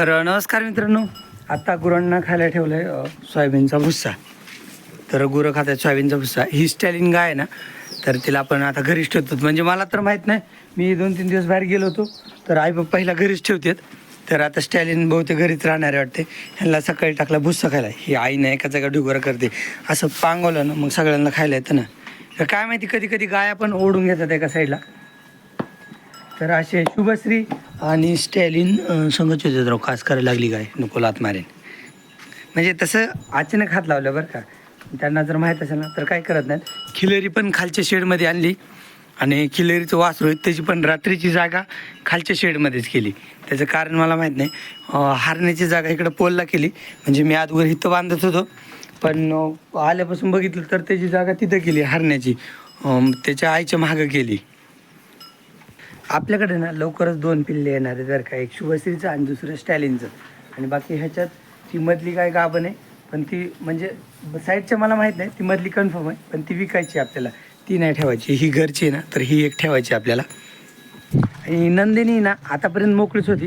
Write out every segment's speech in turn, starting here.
तर नमस्कार मित्रांनो. आत्ता गुरांना खायला ठेवलं आहे सोयाबीनचा भुस्सा. तर गुरं खातात सोयाबीनचा भुस्सा. ही स्टॅलिन गाय आहे ना तर तिला आपण आता घरीच ठेवतो. म्हणजे मला तर माहीत नाही मी दोन तीन दिवस बाहेर गेलो होतो. तर आई बाप्पा पहिला घरीच ठेवतात. तर आता स्टॅलिन बहुतेक घरीच राहणारे वाटते. ह्यांना सकाळी टाकला भुस्सा खायला. ही आई नाही एका जागा ढुगरं करते. असं पांगवलं ना मग सगळ्यांना खायला येतं ना. तर काय माहिती कधी कधी गाय पण ओढून घेतात एका साईडला तर असे शुभश्री आणि स्टॅलिन संघच राव खास करायला लागली काय? नको लात मारेन. म्हणजे तसं अचानक हात लावलं बरं का. त्यांना जर माहीत असेल ना तर काय करत नाहीत. खिलेरी पण खालच्या शेडमध्ये आणली आणि खिलेरीचं वासरू आहे त्याची पण रात्रीची जागा खालच्या शेडमध्येच केली. त्याचं कारण मला माहीत नाही. हारण्याची जागा इकडं पोलला केली. म्हणजे मी आजवर इथं बांधत होतो. पण आल्यापासून बघितलं तर त्याची जागा तिथं केली हारण्याची. त्याच्या आईच्या मागं केली. आपल्याकडे ना लवकरच दोन पिल्ले येणार आहेत बरं का. एक शुभश्रीचं आणि दुसरं स्टॅलिनचं. आणि बाकी ह्याच्यात ती मधली काय गाभण आहे पण ती म्हणजे साईडच्या मला माहीत नाही ती मधली कन्फर्म आहे पण ती विकायची आपल्याला. ती नाही ठेवायची. ही घरची आहे ना तर ही एक ठेवायची आपल्याला. आणि नंदिनी ना आतापर्यंत मोकळीच होती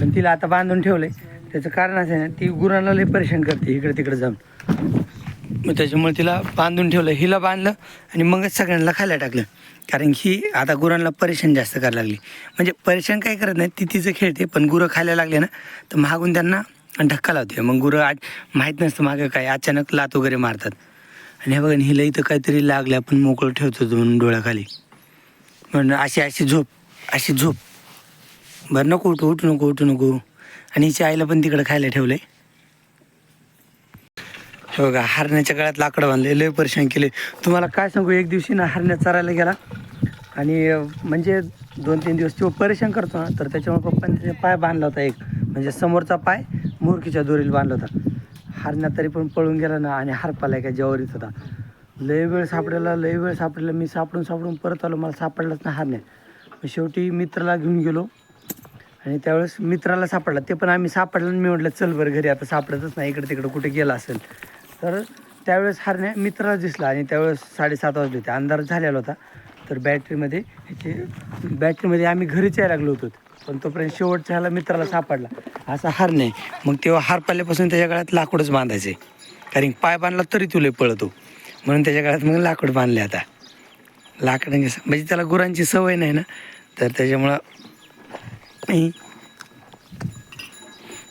पण तिला आता बांधून ठेवलं आहे त्याचं कारण असं आहे ना ती गुरांना लई परेशान करते इकडे तिकडे जाऊन. मग त्याच्यामुळे तिला बांधून ठेवलं. हिला बांधलं आणि मगच सगळ्यांना खायला टाकलं. कारण की आता गुरांना परेशान जास्त करायला लागली. म्हणजे परेशान काय करत नाही ती तिचं खेळते पण गुरं खायला लागले ना तर मागून त्यांना धक्का लावते. मग गुरं आज माहीत नसतं मागे काय अचानक लात वगैरे मारतात. आणि हे बघा हिला इथं काहीतरी लागलं आपण मोकळं ठेवतो म्हणून डोळ्याखाली. म्हणून अशी अशी झोप अशी झोप. बरं नको उठू उठू नको उठू नको. आणि हिच्या आईला पण तिकडं खायला ठेवलं आहे हो हे बघा हरण्याच्या गळ्यात लाकडं बांधले लय परेशान केले. तुम्हाला काय सांगू एक दिवशी ना हरण्या चरायला गेला. आणि म्हणजे दोन तीन दिवस तो परेशान करतो ना तर त्याच्यामुळे पप्पाने त्याचा पाय बांधला होता एक. म्हणजे समोरचा पाय मुरकीच्या दोरीला बांधला होता. हरण्या तरी पण पळून गेला ना आणि हरपाला काय जवारीत होता. लय वेळ सापडायला लय वेळ सापडला. मी सापडून सापडून परत आलो मला सापडलाच ना हरण्या. मग शेवटी मित्राला घेऊन गेलो. आणि त्यावेळेस मित्राला सापडला. ते पण आम्ही सापडलं आणि मी म्हटलं चल बरं घरी आता सापडतच नाही. इकडे तिकडे कुठे गेला असेल. तर त्यावेळेस हरण्या मित्राला दिसला आणि त्यावेळेस साडेसात वाजले होते. अंधार झालेला होता. तर बॅटरीमध्ये ह्याची बॅटरीमध्ये आम्ही घरीच यायला लागलो होतो. पण तोपर्यंत शेवटच्या ह्याला मित्राला सापडला. असा हार नाही मग तेव्हा हार पाल्यापासून त्याच्या गळ्यात लाकूडच बांधायचे. कारण पाय बांधला तरी तुले पळतो. म्हणून त्याच्या गळ्यात मग लाकूड बांधले आता. लाकडं म्हणजे त्याला गुरांची सवय नाही ना? तर त्याच्यामुळं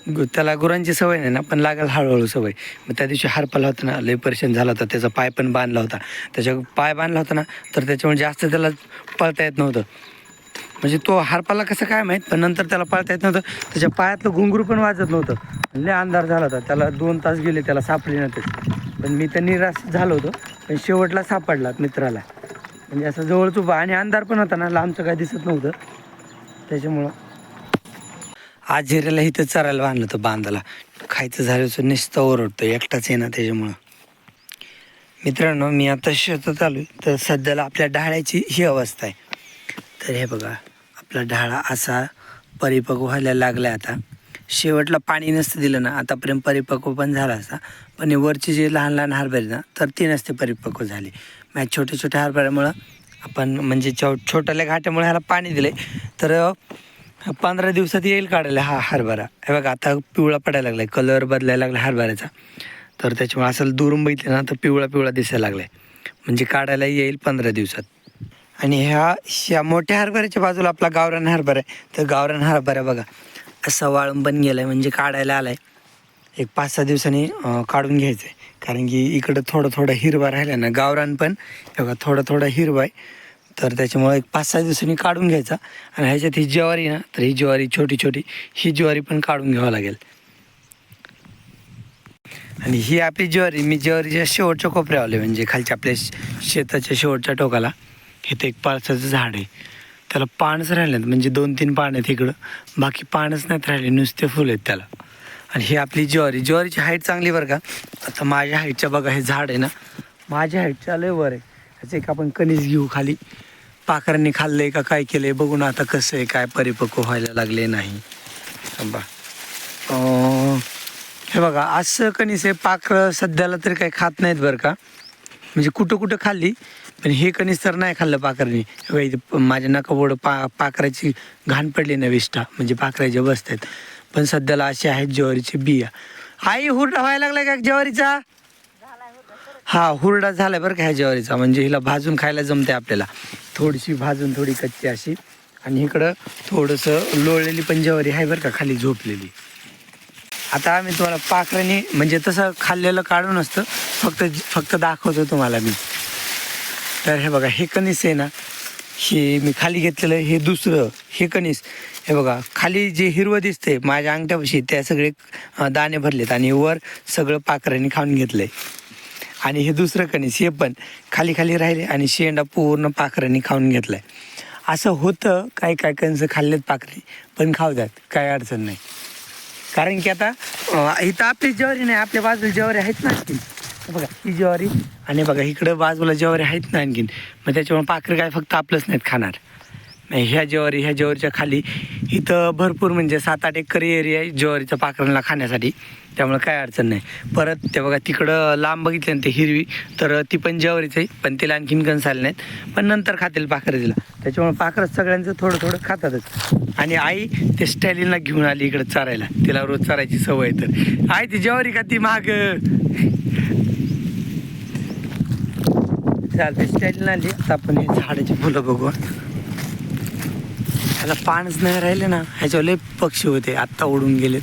गु- त्याला गुरांची सवय नाही ना पण लागेल हळूहळू सवय. मग त्या दिवशी हारपाला होता ना लय परेशान झाला होता त्याचा पाय पण बांधला होता. त्याच्या पाय बांधला होता ना तर त्याच्यामुळे जास्त त्याला पळता येत नव्हतं. म्हणजे तो हारपाला कसं काय माहीत पण नंतर त्याला पळता येत नव्हतं. त्याच्या पायातलं घुंगरू पण वाजत नव्हतं. लय अंधार झाला होता. त्याला दोन तास गेले त्याला सापडले नव्हते पण मी तर निराश झालो होतो पण शेवटला सापडला मित्राला. म्हणजे असं जवळच उभा आणि अंधार पण होता ना लांबचं काय दिसत नव्हतं. त्याच्यामुळं आज इथं चरायला बांधलं होतं बांधाला. खायचं झालं तर नुसतं ओरडतो एकटाच आहे ना त्याच्यामुळं. मित्रांनो मी आता शेतात आलो तर सध्याला आपल्या ढाळ्याची ही अवस्था आहे. तर हे बघा आपला ढाळा असा परिपक्व व्हायला लागला आता. शेवटला पाणी नसतं दिलं ना आतापर्यंत परिपक्व पण झाला असता पण हे वरचे जे लहान लहान हरभरे ना तर ते नसते परिपक्व झाले. मग छोट्या छोट्या हरभऱ्यामुळं आपण म्हणजे छो छोट्याल्या घाट्यामुळे ह्याला पाणी दिले तर पंधरा दिवसात येईल काढायला. हा हरभरा. हे बघा आता पिवळा पडायला लागला आहे कलर बदलायला लागला हरभऱ्याचा. तर त्याच्यामुळे असं दुरून बघितलं ना तर पिवळा पिवळा दिसायला लागला आहे म्हणजे काढायला येईल पंधरा दिवसात. आणि ह्या ह्या मोठ्या हरभऱ्याच्या बाजूला आपला गावरान हरभरा आहे. तर गावरान हरभरा बघा असा वाळून पण गेलाय म्हणजे काढायला आलाय. एक पाच सहा दिवसांनी काढून घ्यायचं आहे कारण की इकडं थोडं थोडं हिरवा राहिला ना गावरान पण बघा थोडं थोडं हिरवा आहे. तर त्याच्यामुळे एक पाच सहा दिवसांनी काढून घ्यायचा. आणि ह्याच्यात ही ज्वारी ना तर ही ज्वारी छोटी छोटी ही ज्वारी पण काढून घ्यावं लागेल. आणि ही आपली ज्वारी मी ज्वारीच्या शेवटच्या कोपऱ्यावर म्हणजे खालच्या आपल्या शेताच्या शेवटच्या टोकाला. इथे एक पळसाचं झाड आहे. त्याला पानच राहिले नाहीत म्हणजे दोन तीन पान आहेत इकडं. बाकी पानच नाहीत राहिले नुसते फुल आहेत त्याला. आणि ही आपली ज्वारी ज्वारीची हाईट चांगली बरं का. आता माझ्या हाईटच्या बघा हे झाड आहे ना. माझ्या हाईटच्या लय वर आहे. ह्याचं एक आपण कणीस घेऊ खाली. पाखरांनी खाल्लंय का काय केलंय बघून आता कसं आहे काय परिपक्व व्हायला लागले नाही. बा हे बघा असं कणीस आहे पाखरं सध्याला तरी काही खात नाहीत बरं का. म्हणजे कुठं कुठं खाल्ली पण हे कणीस तर नाही खाल्लं पाखरांनी. प- माझ्या नकाबोड पा पाखराची घाण पडली ना विष्ठा म्हणजे पाखराच्या बसतात पण सध्याला असे आहेत ज्वारीचे बिया. आई हुरडा व्हायला लागलाय का ज्वारीचा? हा हुरडा झालाय बरं का ह्या ज्वारीचा. म्हणजे हिला भाजून खायला जमते आपल्याला. थोडीशी भाजून थोडी कच्ची अशी. आणि इकडं थोडंसं लोळलेली पण ज्वारी आहे बरं का खाली झोपलेली. आता आम्ही तुम्हाला पाखराने म्हणजे तसं खाल्लेलं काढून असतं. फक्त फक्त दाखवतो तुम्हाला मी. तर हे बघा हे कणीस आहे ना हे मी खाली घेतलेलं हे दुसरं हे कणीस. हे बघा खाली जे हिरवं दिसते माझ्या अंगठ्यापाशी त्या सगळे दाणे भरलेत. आणि वर सगळं पाखरांनी खाऊन घेतलंय. आणि हे दुसरं कणीस हे पण खाली खाली राहिले आणि शेंडा पूर्ण पाखरांनी खाऊन घेतलाय. असं होतं काय काय कणसं खाल्लेत पाखरे पण खाऊ द्यात काय अडचण नाही. कारण की आता इथं आपली ज्वारी नाही आपल्या बाजूला ज्वारी आहेत ना आणखीन. बघा ही ज्वारी आणि बघा इकडं बाजूला ज्वारी आहेत ना आणखीन. मग त्याच्यामुळे पाखरं काय फक्त आपलंच नाहीत खाणार. ह्या ज्वारी ह्या ज्वारीच्या खाली इथं भरपूर म्हणजे सात आठ एकर एरिया आहे ज्वारीच्या पाखरांना खाण्यासाठी. त्यामुळे काय अडचण नाही. परत ते बघा तिकडं लांब बघितलं ना ते हिरवी तर ती पण ज्वारीच आहे पण तिला आणखीन कणस आले नाहीत. पण नंतर खातील पाखरं तिला. त्याच्यामुळे पाखरं सगळ्यांचं थोडं थोडं खातातच. आणि आई ते स्टॅलिनला घेऊन आली इकडं चारायला. तिला रोज चारायची सवय आहे तर. आई ती ज्वारी का ती माग. चालते स्टॅलिन आली. आता आपण हे झाडाची फुलं बघू. ह्याला पानच नाही राहिले ना ह्याच्यावर लय पक्षी होते आत्ता उडून गेलेत.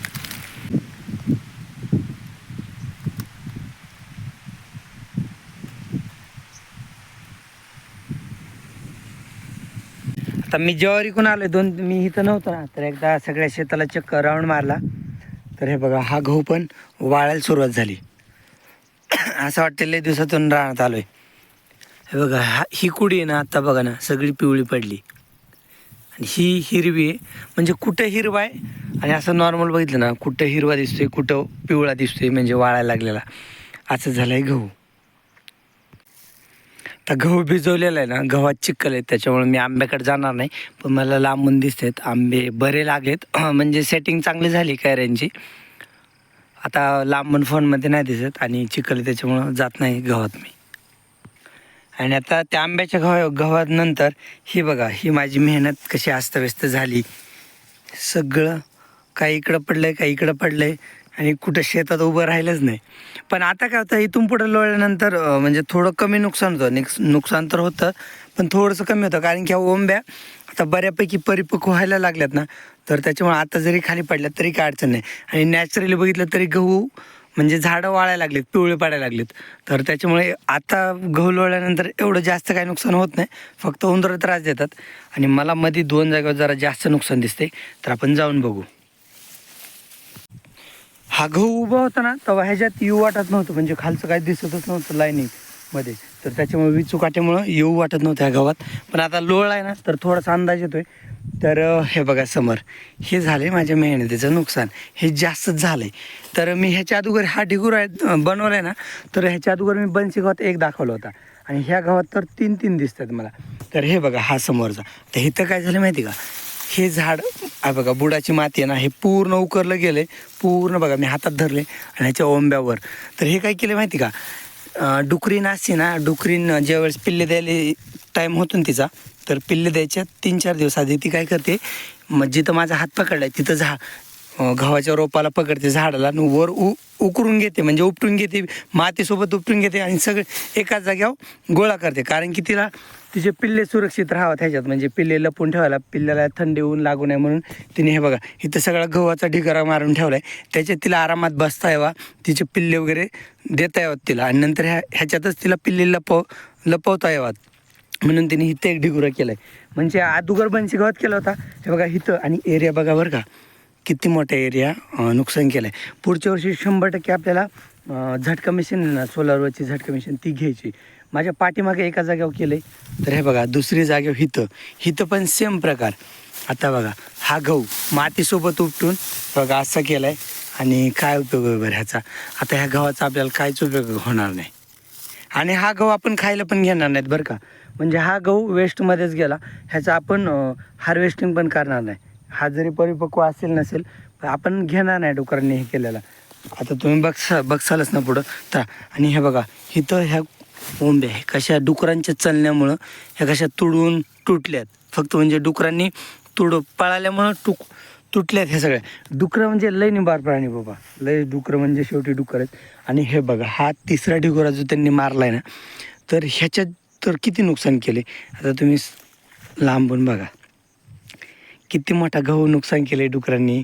आता मी ज्वारीकून आलोय दोन मी इथं नव्हतो ना तर एकदा सगळ्या शेताला चक्कर राऊंड मारला. तर हे बघा हा गहू पण वाळायला सुरुवात झाली. असं वाटतं लय दिवसातून राहण्यात आलोय. हे बघा हा ही कुडी आहे ना आता बघा ना सगळी पिवळी पडली. आणि ही हिरवी आहे. म्हणजे कुठं हिरवा आहे? आणि असं नॉर्मल बघितलं ना कुठं हिरवा दिसतोय कुठं पिवळा दिसतोय म्हणजे वाळायला लागलेला. असं झालं आहे गहू. आता गहू भिजवलेला आहे ना गव्हात चिक्कल आहे त्याच्यामुळे मी आंब्याकडे जाणार नाही. पण मला लांबून दिसतात आंबे बरे लागलेत म्हणजे सेटिंग चांगली झाली कैऱ्यांची आता लांबून फोनमध्ये नाही दिसत आणि चिखल आहे त्याच्यामुळं जात नाही गव्हात मी. आणि आता त्या आंब्याच्या गव्हा गव्हानंतर ही बघा ही माझी मेहनत कशी अस्तव्यस्त झाली. सगळं काही इकडं पडलंय काही इकडं पडलंय आणि कुठं शेतात उभं राहिलंच नाही. पण आता काय होतं इथून पुढं लोळल्यानंतर म्हणजे थोडं कमी नुकसान होतं. निक्स नुकसान तर होतं पण थोडंसं कमी होतं. कारण की ह्या ओंब्या आता बऱ्यापैकी परिपक्व व्हायला लागल्यात ना. तर त्याच्यामुळे आता जरी खाली पडल्यात तरी काय अडचण नाही. आणि नॅचरली बघितलं तरी गहू म्हणजे झाडं वाळायला लागलेत पिवळे पडायला लागलेत. तर त्याच्यामुळे आता गहू लोळल्यानंतर एवढं जास्त काही नुकसान होत नाही. फक्त उंदरं त्रास देतात. आणि मला मध्ये दोन जागेवर जरा जास्त नुकसान दिसते. तर आपण जाऊन बघू. हा गहू उभा होता ना तेव्हा ह्याच्यात येऊ वाटत नव्हतं. म्हणजे खालचं काही दिसतच नव्हतं लाईनिंगमध्ये तर त्याच्यामुळे विचू काट्यामुळं येऊ वाटत नव्हतं ह्या गावात पण आता लोळ आहे ना तर थोडासा अंदाज येतोय. तर हे बघा समोर. हे झाले माझ्या मेहनतीचं नुकसान. हे जास्तच झालंय. तर मी ह्याच्या अगोदर हा ढिगूर आहे बनवलाय ना तर ह्याच्या अगोदर मी बनशी गावात एक दाखवला होता. आणि ह्या गावात तर तीन तीन दिसतात मला. तर हे बघा हा समोरचा. तर इथं काय झालं माहिती का? हे झाड आहे बघा बुडाची माती आहे ना हे पूर्ण उकरलं गेलं पूर्ण बघा मी हातात धरले आणि ह्याच्या ओंब्यावर. तर हे काय केलं माहिती का? डुकरीन असते ना डुकरीन ज्यावेळेस पिल्ले द्यायला टाईम होतो ना तिचा तर पिल्ले द्यायच्या तीन चार दिवस आधी ती काय करते मग जिथं माझा हात पकडलाय तिथं झा गव्हाच्या रोपाला पकडते झाडाला आणि वर उ उकरून घेते म्हणजे उपटून घेते मातीसोबत उपटून घेते आणि सगळे एकाच जाग्यावर गोळा करते. कारण की तिला तिचे पिल्ले सुरक्षित राहावं ह्याच्यात म्हणजे पिल्ले लपून ठेवायला पिल्ल्याला थंडी ऊन लागू नये म्हणून तिने हे बघा इथं सगळा गव्हाचा ढिगारा मारून ठेवला आहे त्याच्यात तिला आरामात बसता यावा तिचे पिल्ले वगैरे देता यावं तिला. आणि नंतर ह्या ह्याच्यातच तिला पिल्ले लपव लपवता यावात. म्हणून तिने इथं एक ढिगुरा आहे म्हणजे आदुगर बनशी गवत केला होता. हे बघा इथं आणि एरिया बघा बरं का. किती मोठा एरिया नुकसान केलं आहे पुढच्या वर्षी शंभर टक्के आपल्याला झटका मशीन ना सोलारवरची झटका मशीन ती घ्यायची. माझ्या पाठीमागे एका जागेवर केलं आहे तर हे बघा दुसरी जागेवर हिथं. हिथं पण सेम प्रकार. आता बघा हा गहू मातीसोबत उपटून बघा असा केला आहे आणि काय उपयोग आहे बरं ह्याचा? आता ह्या गव्हाचा आपल्याला काहीच उपयोग होणार नाही. आणि हा गहू आपण खायला पण घेणार नाहीत बरं का? म्हणजे हा गहू वेस्टमध्येच गेला. ह्याचा आपण हार्वेस्टिंग पण करणार नाही. हा जरी परिपक्व असेल नसेल आपण घेणार नाही डुकरांनी हे केलेला. आता तुम्ही बघसा बघसालच ना पुढं. तर आणि हे बघा इथं ह्या ओंब्या हे कशा डुकरांच्या चलण्यामुळं ह्या कशा तुडून तुटल्यात. फक्त म्हणजे डुकरांनी तुड पळाल्यामुळं टुक तुटल्यात हे सगळ्या डुकरं म्हणजे लय निबार प्राणी बाबा. लय डुकरं म्हणजे शेवटी डुकर आहेत. आणि हे बघा हा तिसरा डुकरा जो त्यांनी मारलाय ना तर ह्याच्यात तर किती नुकसान केले? आता तुम्ही लांबून बघा. किती मोठा गहू नुकसान केले डुकरांनी.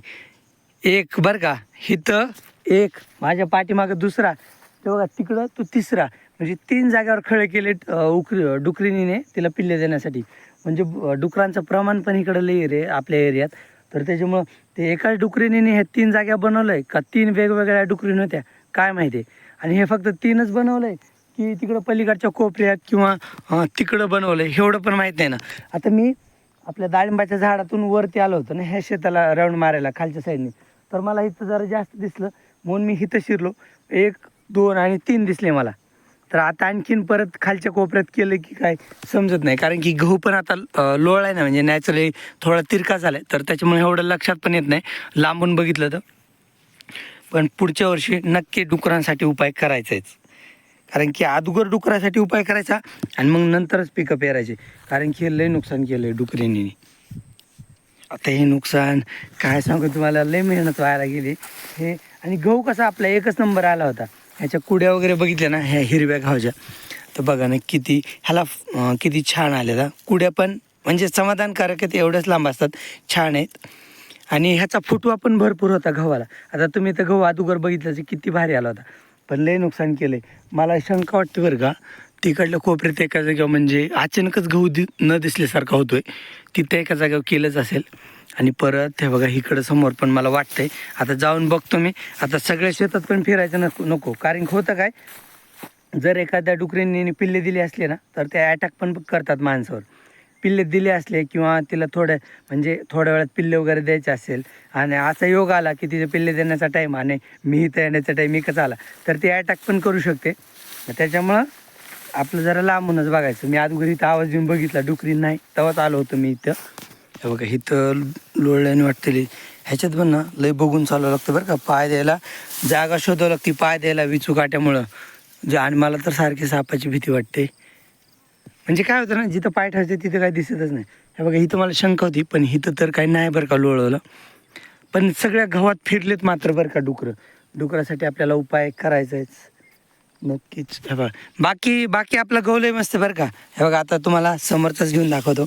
एक बरं का हिथं एक माझ्या पाठीमागं दुसरा. ते बघा तिकडं तो तिसरा. म्हणजे तीन जागेवर खळे केले उकरी डुकरीनीने तिला पिल्ले देण्यासाठी. म्हणजे डुकरांचं प्रमाण पण इकडं लई रे आपल्या एरियात. तर त्याच्यामुळं ते एकाच डुकरीनीने हे तीन जाग्या बनवलंय का तीन वेगवेगळ्या डुकरीन होत्या काय माहिती आणि हे फक्त तीनच बनवलंय की तिकडं पलीकडच्या कोपऱ्यात किंवा तिकडं तिकडं बनवलंय एवढं पण माहीत नाही ना. आता मी आपल्या डाळिंबाच्या झाडातून वरती आलो होतो ना ह्या शेताला राऊंड मारायला खालच्या साईडने. तर मला इथं जरा जास्त दिसलं म्हणून मी इथं शिरलो. एक दोन आणि तीन दिसले मला. तर आता आणखीन परत खालच्या कोपऱ्यात केलं की काय समजत नाही. कारण की गहू पण आता लोळ आहे ना म्हणजे नॅचरली थोडा तिरका झाला आहे तर त्याच्यामुळे एवढं लक्षात पण येत नाही. लांबून बघितलं तर. पण पुढच्या वर्षी नक्की डुकरांसाठी उपाय करायचाच. कारण की अगोदर डुकरासाठी उपाय करायचा आणि मग नंतरच पिकं पेरायचे. कारण की हे लय नुकसान केलं आहे डुकरीने. आता हे नुकसान काय सांगू तुम्हाला लय मेहनत व्हायला गेली. हे आणि गहू कसा आपला एकच नंबर आला होता. ह्याच्या कुड्या वगैरे बघितल्या ना ह्या हिरव्या घावच्या तर बघा ना किती ह्याला किती छान आलेला कुड्या पण म्हणजे समाधानकारक आहेत एवढ्याच लांब असतात. छान आहेत. आणि ह्याचा फुटवा पण भरपूर होता गव्हाला. आता तुम्ही तर गहू अदुगर बघितलं किती भारी आला होता. पण लय नुकसान केलं आहे मला शंका वाटते बरं का तिकडलं कोपऱ्यात एका जागेवर म्हणजे अचानकच गहू दि न दिसल्यासारखा होतोय. तिथं एका जागेवर केलंच असेल. आणि परत हे बघा इकडं समोर पण मला वाटतंय. आता जाऊन बघतो मी. आता सगळ्या शेतात पण फिरायचं नको नको. कारण होतं काय? जर एखाद्या डुकरींनी पिल्ले दिले असले ना तर ते अटॅक पण करतात माणसावर. पिल्ले दिले असले किंवा तिला थोडं म्हणजे थोड्या वेळात पिल्ले वगैरे द्यायचे असेल आणि असा योग आला की तिचे पिल्ले देण्याचा टाईम आणि मी इथं येण्याचा टाईम एकच आला तर ती अटॅक पण करू शकते. त्याच्यामुळं आपलं जरा लांबूनच बघायचं. मी अगोदर इथं आवाज देऊन बघितला डुकरी नाही तेव्हाच आलो होतो मी इथं. हे बघा इथं लोळल्याने वाटते ह्याच्यात पण ना लय बघून चालवं लागतं बरं का. पाय द्यायला जागा शोधावं लागते पाय द्यायला विचू काट्यामुळं. जे आणि मला तर सारखी सापाची भीती वाटते. म्हणजे काय होतं ना जिथं पाय ठरते तिथं काही दिसतच नाही. हे बघा इथं मला शंका होती पण इथं तर काही नाही बरं का लोळवलं. पण सगळ्या गव्हात फिरलेत मात्र बरं का डुकरं. डुकरासाठी आपल्याला उपाय करायचाच नक्कीच. हे बघा बाकी बाकी आपलं गहू लय मस्त बरं का. हे बघा आता तुम्हाला समर्थच घेऊन दाखवतो.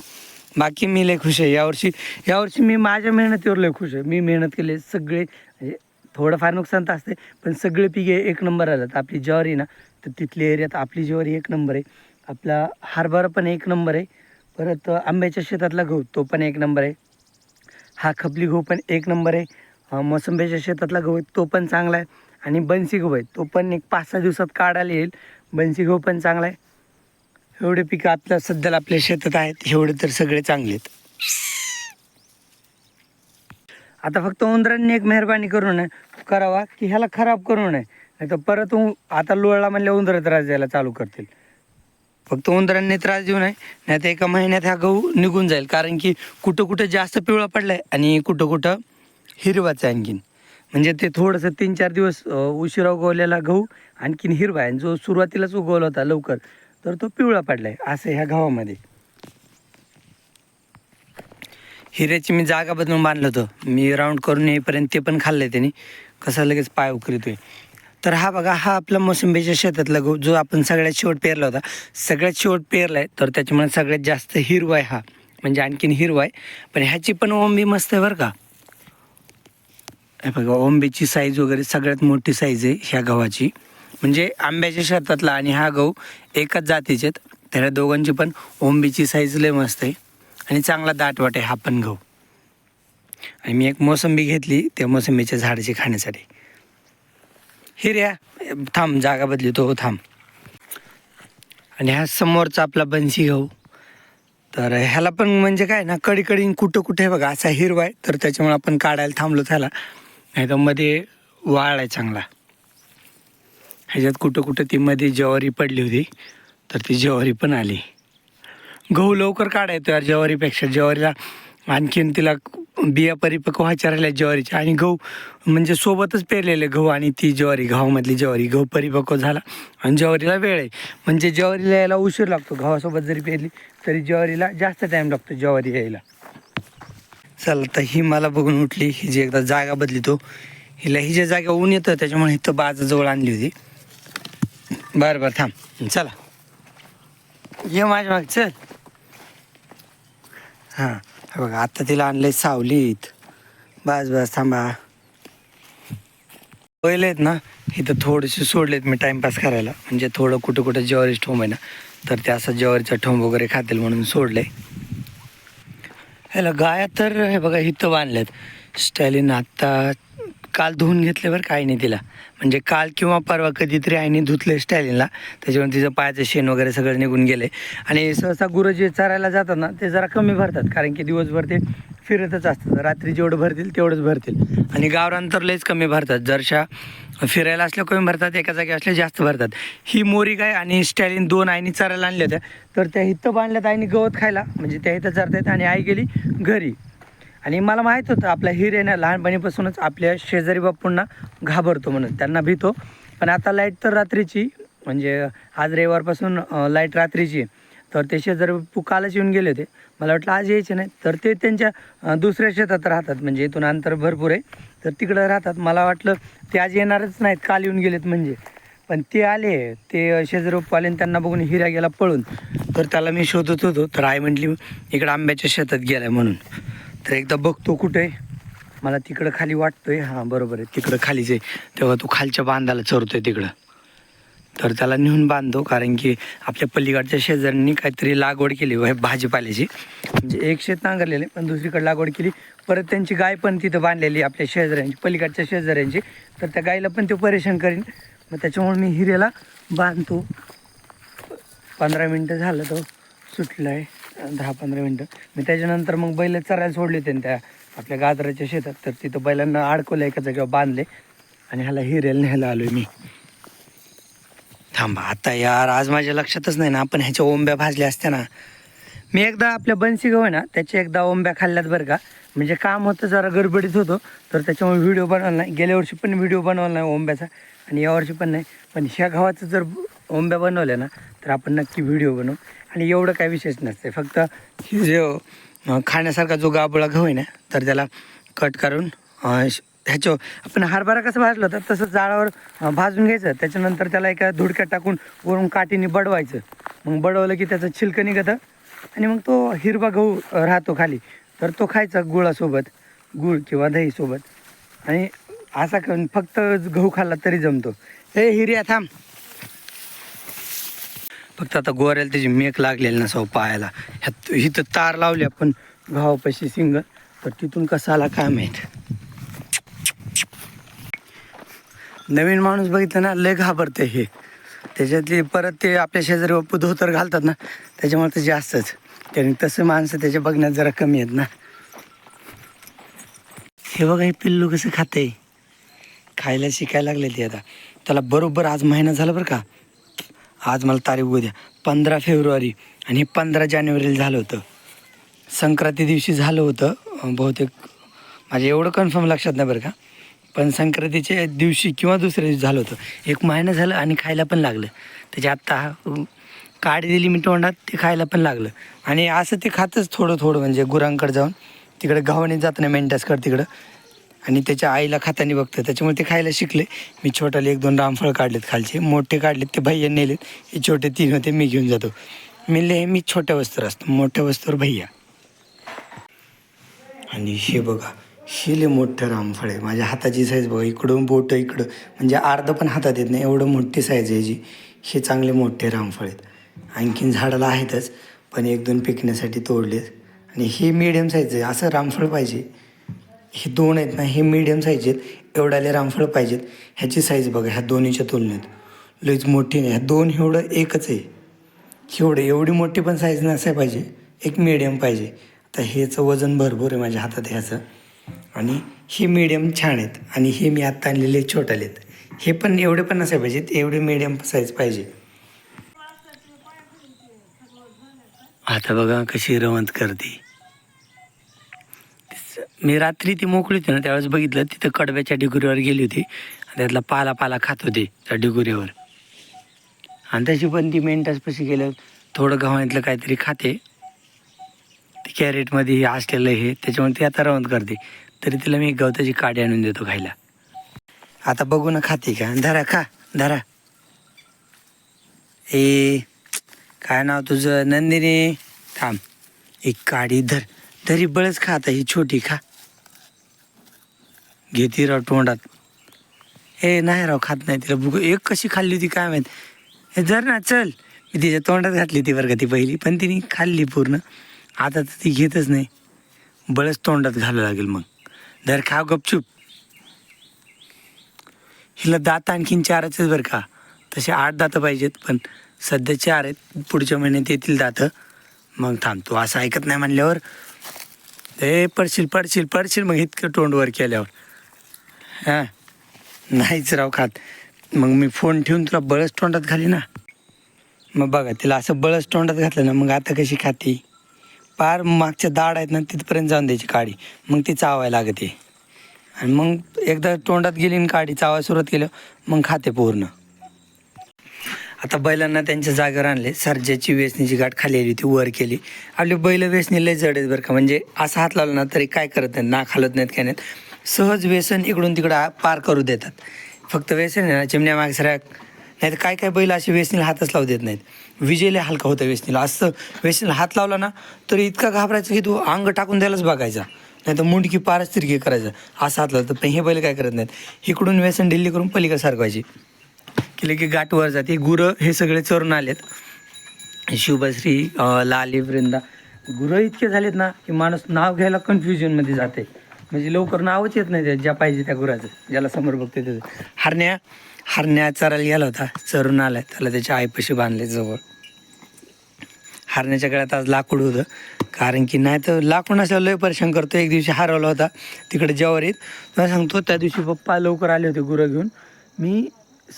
बाकी मी लय खुश आहे. यावर्षी यावर्षी मी माझ्या मेहनतीवर लय खुश आहे. मी मेहनत केली सगळे म्हणजे थोडंफार नुकसान तर असते पण सगळे पिके एक नंबर आलं तर आपली ज्वारी ना तर तिथल्या एरियात आपली ज्वारी एक नंबर आहे. आपला हरभरा पण एक नंबर आहे. परत आंब्याच्या शेतातला गहू तो पण एक नंबर आहे. हा खपली गहू पण एक नंबर आहे. मोसंब्याच्या शेतातला गहू आहे तो पण चांगला आहे. आणि बन्सी गहू आहे तो पण एक पाच सहा दिवसात काढायला येईल. बन्सी गहू पण चांगला आहे. एवढे पिकं आपल्या सध्याला आपल्या शेतात आहेत एवढे तर सगळे चांगले आहेत. आता फक्त उंदरांनी एक मेहरबानी करू नये करावा की ह्याला खराब करू नये नाही तर परत आता लोळला म्हणल्या उंदरं त्रास द्यायला चालू करतील. फक्त उंदरांनी त्रास देऊ नये नाही तर एका महिन्यात हा गहू निघून जाईल. कारण की कुठं कुठं जास्त पिवळा पडलाय आणि कुठं कुठं हिरवाच आहे आणखीन. म्हणजे ते थोडंसं तीन चार दिवस उशिरा उगवलेला गहू आणखीन हिरवा आहे. आणि जो सुरुवातीलाच उगवला होता लवकर तर तो पिवळा पडलाय असं ह्या गावामध्ये. हिऱ्याची मी जागा बदलून बांधलं होतं. मी राऊंड करून येईपर्यंत ते पण खाल्लंय त्यांनी. कसा लगेच पाय उकरीतोय तर हा बघा हा आपला मोसंबीच्या शेतातला गहू जो आपण सगळ्यात शेवट पेरला होता. सगळ्यात शेवट पेरला आहे तर त्याच्यामुळे सगळ्यात जास्त हिरवा आहे हा. म्हणजे आणखीन हिरवा आहे पण ह्याची पण ओंबी मस्त आहे बरं का. हे बघा ओंबीची साईज वगैरे सगळ्यात मोठी साईज आहे ह्या गव्हाची. म्हणजे आंब्याच्या शेतातला आणि हा गहू एकाच जातीचे आहेत. त्याला दोघांची पण ओंबीची साईज लय मस्त आहे. आणि चांगला दाटवाट आहे हा पण गहू. आणि मी एक मोसंबी घेतली त्या मोसंबीच्या झाडाची खाण्यासाठी. हिर्या थांब जागा बदली तो थांब. आणि हा समोरचा आपला बन्सी गहू. तर ह्याला पण म्हणजे काय ना कडी कडी कुठं कुठे आहे बघा असा हिरवा आहे. तर त्याच्यामुळे आपण काढायला थांबलो त्याला. नाही तर मध्ये वाळ आहे चांगला. ह्याच्यात कुठं कुठं ती मध्ये ज्वारी पडली होती तर ती ज्वारी पण आली. गहू लवकर काढायचो यार ज्वारीपेक्षा. ज्वारीला आणखीन तिला बिया परिपक्व व्हायच्या राहिल्या ज्वारीच्या. आणि गहू म्हणजे सोबतच पेरलेले गहू आणि ती ज्वारी गव्हामधली ज्वारी. गहू परिपक्व झाला आणि ज्वारीला वेळ आहे. म्हणजे ज्वारीला यायला उशीर लागतो. गव्हासोबत जरी पेरली तरी ज्वारीला जास्त टाईम लागतो ज्वारी यायला. चल तर ही मला बघून उठली. ही जी एकदा जागा बदलितो हिला ही ज्या जागा ऊन येतं त्याच्यामुळे इथं बाजाजवळ आणली होती. बरं बरं थांब. चला. ये माझ्या माग चल हां बघा आता तिला आणलंय सावलीत. बस बस थांबा. पहिले आहेत ना इथं थोडेसे सोडलेत मी टाइमपास करायला. म्हणजे थोडं कुठं कुठं ज्वारीच ठोंब आहे ना तर ते असं ज्वारीचा ठोंब वगैरे खातील म्हणून सोडले ह्याला गाया तर हे बघा इथं बांधल्यात. स्टॅलिन आत्ता काल धुवून घेतले बरं काही नाही तिला. म्हणजे काल किंवा परवा कधीतरी आईने धुतले स्टॅलिनला त्याच्यामुळे तिचं पायाचं शेण वगैरे सगळं निघून गेले. आणि सहसा गुरं जे चरायला जातात ना ते जरा कमी भरतात. कारण की दिवसभर ते फिरतच असतात. रात्री जेवढं भरतील तेवढंच भरतील. आणि गावरान तर लयच कमी भरतात. जरशा फिरायला असल्या कमी भरतात एका जागी असल्या जास्त भरतात. ही मोरी गाय आणि स्टॅलिन दोन आईनी चरायला आणल्या होत्या. तर त्या हिथं बांधल्यात आईने गवत खायला. म्हणजे त्या हिथं चरतायत आणि आई गेली घरी. आणि मला माहीत होतं आपल्या हिरेनं लहानपणीपासूनच आपल्या शेजारी बापूंना घाबरतो म्हणून. त्यांना भीतो. पण आता लाइट तर रात्रीची म्हणजे आज रविवारपासून लाइट रात्रीची आहे. तर ते शेजारी बापू कालच येऊन गेले होते. मला वाटलं आज यायचे नाही तर ते त्यांच्या दुसऱ्या शेतात राहतात म्हणजे इथून अंतर भरपूर आहे. तर तिकडं राहतात. मला वाटलं ते आज येणारच नाहीत. काल येऊन गेलेत म्हणजे. पण ते आले. ते शेजारी बापू आले आणि त्यांना बघून हिऱ्या गेला पळून. तर त्याला मी शोधत होतो. तर आई म्हटली इकडं आंब्याच्या शेतात गेलाय म्हणून. तर एकदा बघतो कुठे. आहे. मला तिकडं खाली वाटतोय. हां बरोबर आहे. तिकडं खालीच आहे. तेव्हा तो खालच्या बांधाला चरतोय तिकडं. तर त्याला नेऊन बांधतो कारण की आपल्या पलीकडच्या शेजाऱ्यांनी काहीतरी लागवड केली भाजीपाल्याची. म्हणजे एक शेत नांगरलेले पण दुसरीकडे लागवड केली. परत त्यांची गाय पण तिथं बांधलेली आपल्या शेजाऱ्यांची पलीकडच्या शेजाऱ्यांची. तर त्या गायला पण ते परेशान करीन. मग त्याच्यामुळे मी हिरेला बांधतो. पंधरा मिनटं झालं तो सुटला आहे दहा पंधरा मिनटं. मी त्याच्यानंतर मग बैल चरायला सोडले त्यांनी त्या आपल्या गाजराच्या शेतात. तर तिथं बैलांना अडकवलं एका जागेवर बांधले. आणि ह्याला हिरेला न्यायला आलो मी. थांबा आता यार आज माझ्या लक्षातच नाही ना आपण ह्याच्या ओंब्या भाजल्या असत्या ना. मी एकदा आपल्या बन्सी गव आहे ना त्याच्या एकदा ओंब्या खाल्ल्यात बरं का. म्हणजे काम होतं जरा गडबडीत होतो. तर त्याच्यामुळे व्हिडिओ बनवला नाही. गेल्या वर्षी पण व्हिडिओ बनवला नाही ओंब्याचा. आणि यावर्षी पण नाही. पण ह्या गावाचं जर ओंब्या बनवल्या ना तर आपण नक्की व्हिडिओ बनवू. आणि एवढं काय विशेष नसते फक्त हे जे खाण्यासारखा जो गाबळा गहू आहे ना तर त्याला कट करून श- ह्याच्या आपण हरभरा कसं भाजलं होतं तसं जाळावर भाजून घ्यायचं. त्याच्यानंतर त्याला एका धुडक्यात टाकून वरून काठीने बडवायचं. मग बडवलं की त्याचं छिलकं निघतं. आणि मग तो हिरवा गहू राहतो खाली. तर तो खायचा गुळासोबत गुळ किंवा दहीसोबत आणि असा करून फक्त गहू खाल्ला तरी जमतो. हे हिर्या थांब. फक्त आता गोऱ्याला त्याची मेक लागलेली नसावं पायाला. ह्यात इथं तार लावली आपण गावापाशी सिंगल. तर तिथून कसा आला काय माहीत? नवीन माणूस बघितलं ना लय घाबरते हे. त्याच्यातली परत ते आपल्या शेजारी बापू धोतर घालतात ना त्याच्यामुळे ते जास्तच. त्याने तसं माणसं त्याच्या बघण्यात जरा कमी आहेत ना. हे बघा हे पिल्लू कसं खाते खायला शिकायला लागले ते आता. त्याला बरोबर आज महिना झाला बरं का. आज मला तारीख उद्या पंधरा फेब्रुवारी आणि हे पंधरा जानेवारीला झालं होतं. संक्रांती दिवशी झालं होतं बहुतेक माझ्या एवढं कन्फर्म लक्षात नाही बरं का. पण संक्रांतीच्या दिवशी किंवा दुसऱ्या दिवशी झालं होतं. एक महिना झालं आणि खायला पण लागलं. त्याच्या आत्ता अं, काडी दिली मी तोंडात ते खायला पण लागलं. आणि असं ते खातच थोडं थोडं म्हणजे गुरांकडे जाऊन तिकडे गावाने जात नाही मेंढ्यासकडे तिकडं. आणि त्याच्या आईला खातानी बघतं त्याच्यामुळे ते खायला शिकले. मी छोटाले एक दोन रामफळ काढलेत खालचे. मोठे काढलेत ते भैया नेलेत. हे छोटे तीन होते मी घेऊन जातो. मी नेहमी छोट्या वस्तूवर असतो. मोठ्या वस्तूवर भैया आणि हे बघा हे लय मोठं रामफळ आहे. माझ्या हाताची साईज बघा इकडून बोटं इकडं. म्हणजे अर्धं पण हातात येत नाही. एवढं मोठी साईज आहे जी. हे चांगले मोठे रामफळ आहेत. आणखीन झाडाला आहेतच पण एक दोन पिकण्यासाठी तोडलेत. आणि हे मिडियम साईज आहे. असं रामफळ पाहिजे. हे दोन आहेत ना हे मिडियम साईज आहेत एवढ्याले रामफळ पाहिजेत. ह्याची साईज बघा ह्या दोन्हीच्या तुलनेत. लईच मोठी नाही ह्या दोन एवढं एकच आहे. एवढं एवढी मोठी पण साईज नसाय पाहिजे एक मिडियम पाहिजे. आता ह्याचं वजन भरपूर आहे माझ्या हातात ह्याचं. आणि हे मिडियम छान आहेत आणि हे मी आत्ता आणलेले छोटाले आहेत. हे पण एवढे पण नसाय पाहिजेत एवढे मिडियम साईज पाहिजे. आता बघा कशी रवंत करते. मी रात्री ती मोकळी होती ना त्यावेळेस बघितलं तिथं कडव्याच्या डिगुरीवर गेली होती. आणि त्यातला पाला पाला खात होते त्या डिगुरीवर. आणि तशी पण ती मेंटासपाशी गेलं थोडं गव्हातलं काहीतरी खाते. ते कॅरेटमध्ये असलेलं हे त्याच्यामुळे ती आता रवंत करते. तरी तिला मी गवताची काडी आणून देतो खायला. आता बघू ना खाते का? धरा खा धरा. ए काय नाव तुझं? नंदिनी. थांब. एक काडी धर. तरी बळच खा आता ही छोटी खा. घेती राव तोंडात. ए नाही राव खात नाही तिला. बुक एक कशी खाल्ली होती काय माहीत? हे जर ना चल. मी तिच्या तोंडात घातली ती बरं का ती पहिली. पण तिने खाल्ली पूर्ण. आता तर ती घेतच नाही. बळच तोंडात घालावं लागेल मग. धर खाव गपचूप. हिला दात आणखीन चारच बरं का. तसे आठ दातं पाहिजेत पण सध्या चार आहेत. पुढच्या महिन्यात येतील दातं. मग थांबतो असं ऐकत नाही म्हणल्यावर. ए पडशील पडशील पडशील. मग इतकं तोंडवर केल्यावर. हां. नाहीच राव खात. मग मी फोन ठेवून तुला बळस तोंडात घाली ना. मग बघा तिला असं बळस तोंडात घातलं ना मग आता कशी खाते? पार मागच्या दाड आहेत ना तिथपर्यंत जाऊन द्यायची काडी. मग ती चावायला लागते. आणि मग एकदा तोंडात गेली आणि काडी चावायला सुरुवात केलं मग खाते पूर्ण. आता बैलांना त्यांच्या जागेवर आणले. सर्जाची वेचणीची गाठ खाली आली ती वर केली. आपली बैल वेचणी लय जड आहेत बरं का. म्हणजे असा हात लावला ना तरी काय करत नाहीत ना खालत नाहीत काय नाहीत. सहज व्यसन इकडून तिकडं पार करू देतात. फक्त व्यसन आहे ना चिमण्या मागसऱ्या नाही तर काय काय बैल असे वेचणीला हातच लावू देत नाहीत. विजेला हलका होतं वेसनीला असं वेचणीला हात लावला ना तर इतका घाबरायचं की तू अंग टाकून द्यायलाच बघायचा. नाही तर मुंडकी पारच तिरकी करायचं. असं हात लावतं पण हे बैल काय करत नाहीत. इकडून व्यसन ढिल्ली करून पलीकडे सारखवायची. केले की गाठवर जाते. गुरं हे सगळे चरून आलेत. शुभश्री लाली वृंदा. गुरं इतके झालेत ना की माणूस नाव घ्यायला कन्फ्युजनमध्ये जाते. म्हणजे लवकर नावच येत नाही त्या ज्या पाहिजे त्या गुराचं. ज्याला समोर बघते त्याचं. हरण्या हरण्या चरायला गेला होता चरून आलाय. त्याला त्याच्या आईपाशी बांधले जवळ. हरण्याच्या गळ्यात आज लाकूड होतं. कारण की नाही तर लाकूड नसल्यावर लय परेशान करतो. एक दिवशी हरवला होता तिकडे जवारीत. तुला सांगतो त्या दिवशी पप्पा लवकर आले होते गुरं घेऊन. मी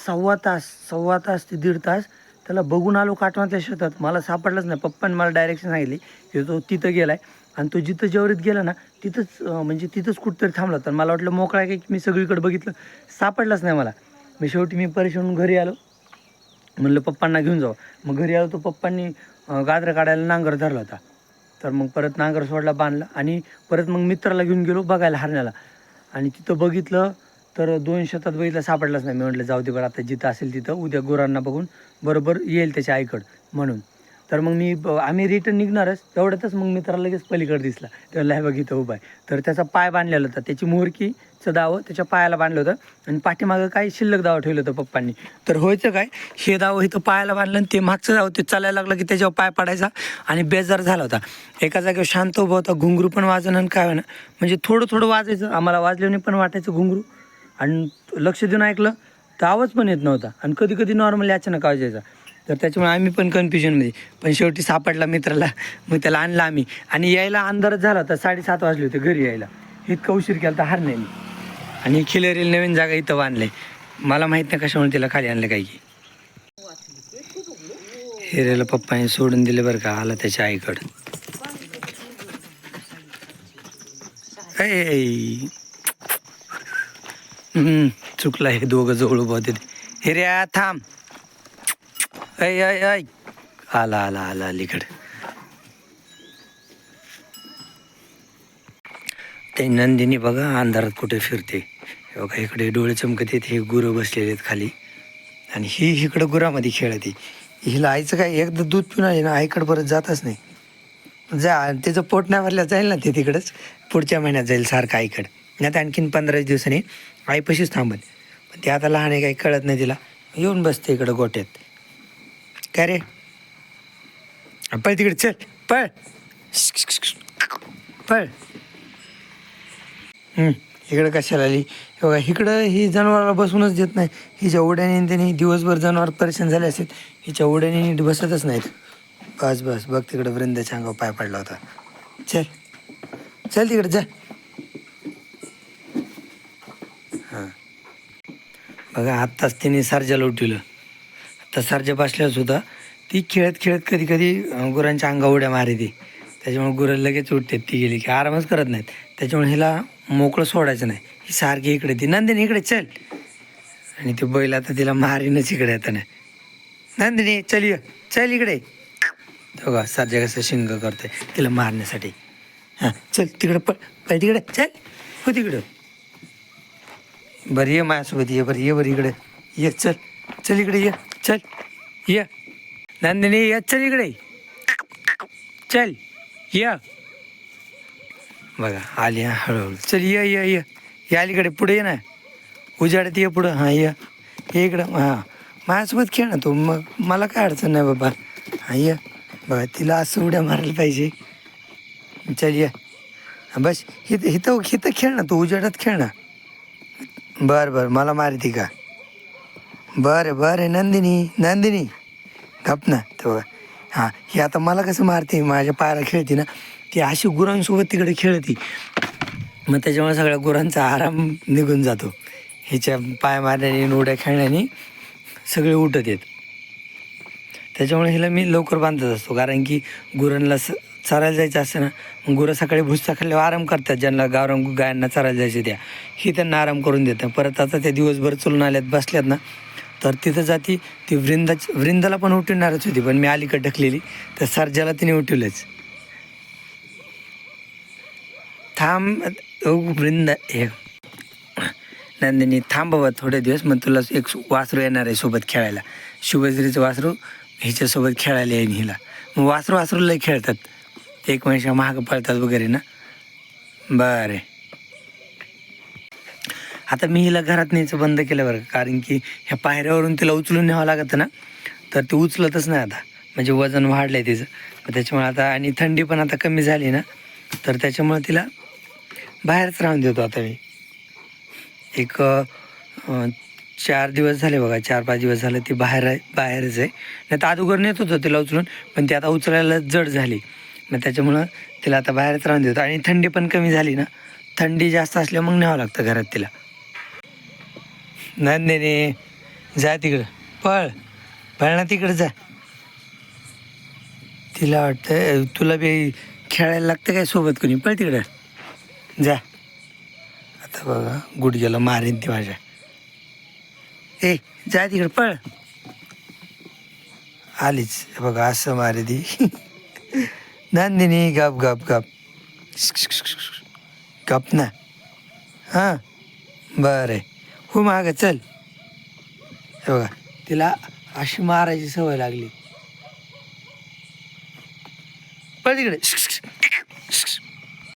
सव्वा तास सव्वा तास ते दीड तास त्याला बघून आलो काटवातल्या शेतात. मला सापडलंच नाही. पप्पाने मला डायरेक्शन सांगितली. की तो तिथं गेलाय. आणि तो जिथं जवळीत गेला ना तिथंच म्हणजे तिथंच कुठंतरी थांबला होता. मला वाटलं मोकळा आहे की मी सगळीकडे बघितलं. सापडलाच नाही मला. मी शेवटी मी परेशान घरी आलो. म्हणलं पप्पांना घेऊन जाऊ. मग घरी आलो तो पप्पांनी गाजरं काढायला नांगर धरला होता. तर मग परत नांगर सोडला बांधला आणि परत मग मित्राला घेऊन गेलो बघायला हरण्याला. आणि तिथं बघितलं तर दोन शेतात बघितलं सापडलाच नाही. मी म्हटलं जाऊ दे बरं आता जिथं असेल तिथं उद्या गुरांना बघून बरोबर येईल त्याच्या आईकडं म्हणून. तर मग मी ब- आम्ही रिटर्न निघणारच. तेवढ्यातच मग मित्राला लगेच पलीकडे दिसला. त्याला हे बघितलं उभा आहे. तर त्याचा पाय बांधलेला होता. त्याची मोरकीचं दावं त्याच्या पायाला बांधलं होतं. आणि पाठीमागं काही शिल्लक दावं ठेवलं होतं पप्पांनी. तर व्हायचं काय? हे दावं इथं पायाला बांधलं आणि ते मागचं दावं ते चालायला लागलं की त्याच्यावर पाय पडायचा आणि बेजार झाला होता. एका जागेवर शांत उभा होता. घुंगरू पण वाजणं आणि काय होणं. म्हणजे थोडं थोडं वाजायचं. आम्हाला वाजल्याने पण वाटायचं घुंगरू. आणि लक्ष देऊन ऐकलं तर आवाज पण येत नव्हता. आणि कधी कधी नॉर्मली अचानक आवाज यायचा. तर त्याच्यामुळे आम्ही पण कन्फ्युजनमध्ये पण शेवटी सापडला मित्राला. मग त्याला आणला आम्ही. आणि यायला अंधारच झाला होता. साडेसात वाजले होते घरी यायला. इतका उशीर केला तर हार नाही आणि खिलेरील नवीन जागा इथं बांधलंय. मला माहीत नाही कशामुळे तिला खाली आणलं काय की. हिरेला पप्पाने सोडून दिले बरं का. आला त्याच्या आईकडं. हम्म, चुकला हे दोघं जवळ उभं होते हिर्या थांब. ऐ ऐ ऐ. आला आला आला अलीकडे. ते नंदिनी बघा अंधारात कुठे फिरते. बघा इकडे डोळे चमकत येत हे गुरं बसलेले आहेत खाली. आणि ही इकडं गुरामध्ये खेळते. हिला आईचं काय एकदा दूध पिऊन आली ना आईकडं परत जातच नाही. जा त्याचं पोट नाही भरल्या जाईल ना ते तिकडंच. पुढच्या महिन्यात जाईल सारखं आईकडं. नाही तर आणखीन पंधरा दिवसांनी आईपाशीच थांबत पण ते आता लहान आहे काही कळत नाही तिला. येऊन बसते इकडं गोट्यात. काय रे पळ तिकडे चल पळ पळ इकडं कशाला आली? हे बघा इकडं ही जनावराला बसूनच देत नाही. हिच्या उड्याने त्यांनी दिवसभर जनावर परेशान झाले असेल हिच्या उड्याने नीट बसतच नाहीत. बस बस बघ तिकडं वृंदाच्या अंगावर पाय पडला होता. चल. चल तिकडे जा हां. बघा आत्ताच तिने सारजा उठवलं. आता सर्जा ती खेळत खेळत कधी कधी गुरांच्या अंगा उड्या मारते त्याच्यामुळे गुरं लगेच उठते ती गेली की आरामच करत नाहीत. त्याच्यामुळे हिला मोकळं सोडायचं नाही. ही सारखी इकडे ती नंदिनी इकडे चल. आणि ते बैल आता तिला मारीनच इकडे आता नाही. नंदिनी चल ये. चल इकडे. बघा सारख्या कसं शिंग करते तिला मारण्यासाठी. हां चल तिकडं पळ. पळ तिकडे. चल. हो तिकडं. बरं ये माझ्यासोबत ये. बरं ये बरं इकडे. ये चल. चल इकडे ये. चल ये. नंदिनी ये चल इकडे. चल ये. बघा आली हा हळूहळू. चल ये ये ये. ये अलीकडे पुढे ये ना. उजाडत ये पुढं. हां ये. ये इकडं. हां. माझ्यासोबत खेळ ना तू. मग मला काय अडचण नाही बाबा. हां ये. बघा तिला असं उड्या मारायला पाहिजे. चल ये. बस. हिथं हिथं हिथं खेळ ना तू. उजाडत खेळ ना. बरं बरं. मला मारती का? बरं बरं नंदिनी नंदिनी. गप ना तो. बघा हां ही आता मला कसं मारते माझ्या पायाला खेळते ना ती अशी गुरांसोबत तिकडे खेळती. मग त्याच्यामुळे सगळ्या गुरांचा आराम निघून जातो. हिच्या पाय मारण्याने उड्या खेळण्याने सगळे उठत येत त्याच्यामुळे हिला मी लवकर बांधत असतो कारण की गुरांना स चरायला जायचं असतं ना गुरं सकाळी भुसचा खाल्ल्यावर आराम करतात ज्यांना गावरान गायांना चरायला जायचे त्या. ही त्यांना आराम करून देतं परत आता त्या दिवसभर चलून आल्यात बसल्यात ना तर तिथं जाती ती वृंदाची वृंदाला पण उठवणारच होती पण मी अलीकडे ढकलेली. तर सर्जाला तिने उठवलंच. थांब वृंदा हे. नंदिनी थांब बाबा थोडे दिवस मग तुला एक वासरू येणार आहे सोबत खेळायला. शुभश्रीचं वासरू हिच्यासोबत खेळायला येईन हिला. मग वासरू वासरू लय खेळतात. एक महिन्या महाग पळतात वगैरे ना. बरं. आता मी हिला घरात न्यायचं बंद केलं बरं का. कारण की ह्या पायऱ्यावरून तिला उचलून न्यावं लागतं ना. तर ते उचलतच नाही आता. म्हणजे वजन वाढलं आहे तिचं त्याच्यामुळे आता आणि थंडी पण आता कमी झाली ना तर त्याच्यामुळे तिला बाहेरच राहून देतो आता मी. एक चार दिवस झाले बघा चार पाच दिवस झाले ती बाहेर आहे बाहेरच आहे. नाही तर अगोदर नेत होतं तिला उचलून पण ती आता उचलायला जड झाली. मग त्याच्यामुळं तिला आता बाहेरच राहून देतो. आणि थंडी पण कमी झाली ना. थंडी जास्त असल्या मग न्यावं लागतं घरात तिला. नंदिनी जा तिकडं. पळ. पळ ना तिकडं जा. तिला वाटतं तुला बी खेळायला लागतं काय सोबत कोणी? पळ तिकडं. जा. आता बघा गुडघ्याला मारेन ती माझ्या. ए जा तिकडं पळ. आलीच. बघा असं मारे ती. नंदिनी गप गप गप. गप ना. हां. बरं हो मागं चल. हे बघा तिला अशी मारायची सवय लागली. पळ तिकडे.